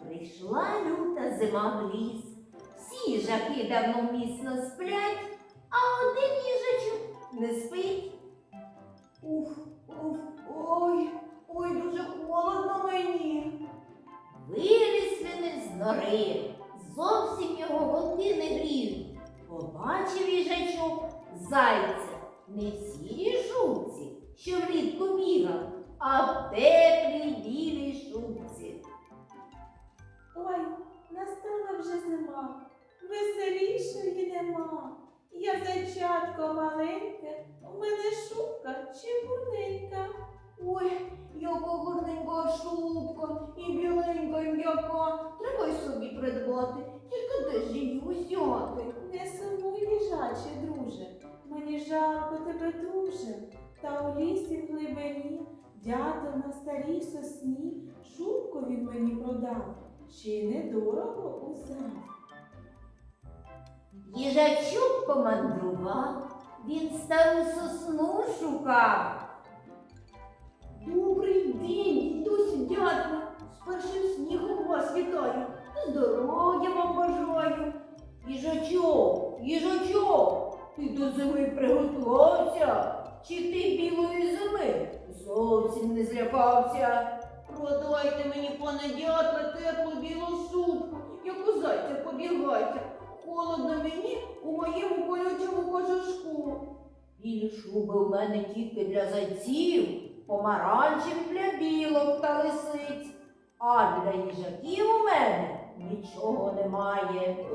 Прийшла люта зима в ліс. Всі їжаки давно міцно сплять, а один їжачок не спить. Уф, уф, ой, ой, дуже холодно мені. Виліз він із нори, зовсім його голки не гріють. Побачив їжачок зайця не сірій жовці, що влітку бігав, а в теплій білій шубці. Ой, настала вже зима, веселішої нема. Я зайчатко маленьке, у мене шубка чепурненька. Ой, яка гарненька шубка і біленька і м'яка. Треба й собі придбати, тільки де ж її узяти? Не сумуй, їжаче, друже, мені жалко тебе дуже. Та у лісі в глибині дятел на старій сосні шубку він мені продав, ще й недорого узяв. Їжачок помандрував, він стару сосну шукав. Добрий день, дідусю, дядько, з першим снігом вас вітаю, здоров'я вам бажаю. Їжачок, їжачок, ти до зими приготувався, чи ти білої зими зовсім злякався? Продайте мені, пане дятла, теплу білу супку, у зайця побігайте. Холодно мені у моєму колючому кожушку. Білі шуби у мене тільки для зайців, помаранчів для білок та лисиць, а для їжаків у мене нічого немає.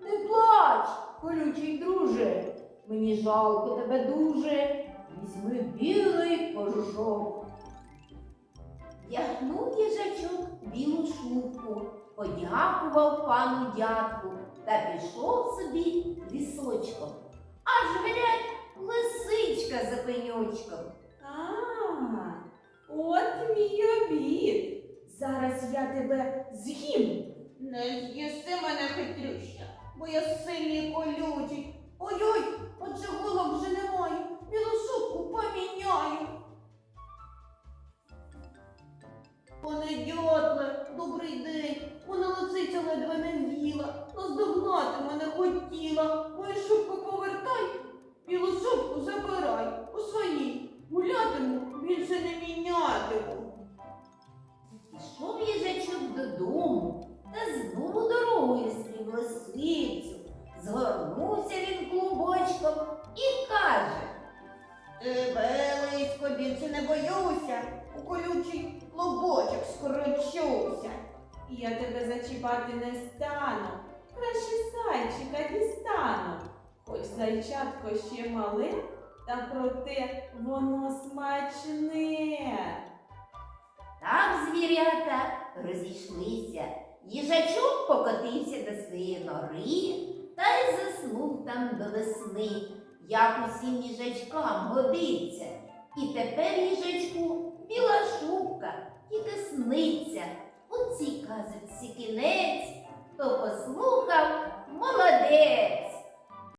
Не плач, колючий друже, мені жалко тебе дуже. Візьми білий кожушок. Вдягнув їжачок білу шубку, подякував пану дядку та пішов собі лісочком. Аж глядь, лисичка за пеньочком. А, от мій обід. Зараз я тебе з'їм. Не з'їси мене хитрюща, бо я сильний і Пане дятле, добрий день. Вона лисиця ледве не в'їла, наздогнати мене хотіла. Мою шубку повертай, білу шубку забирай у своїй. Гулятиму, більше не мінятиму. Пішов їжачок додому та знову дорогою стрів лисицю. Згорнувся він клубочком і каже. Тебе, лисько, більше не боюся, у колючий клубочок скорочуся. Я тебе зачіпати не стану. Краще зайчика дістану. Хоч зайчатко ще мале, та проте воно смачне. Так звірята розійшлися. Їжачок покотився до своєї нори та й заснув там до весни, як усім їжачкам годиться. І тепер їжачку біла шубка і кисниця. У цій казочці кінець, хто послухав, молодець.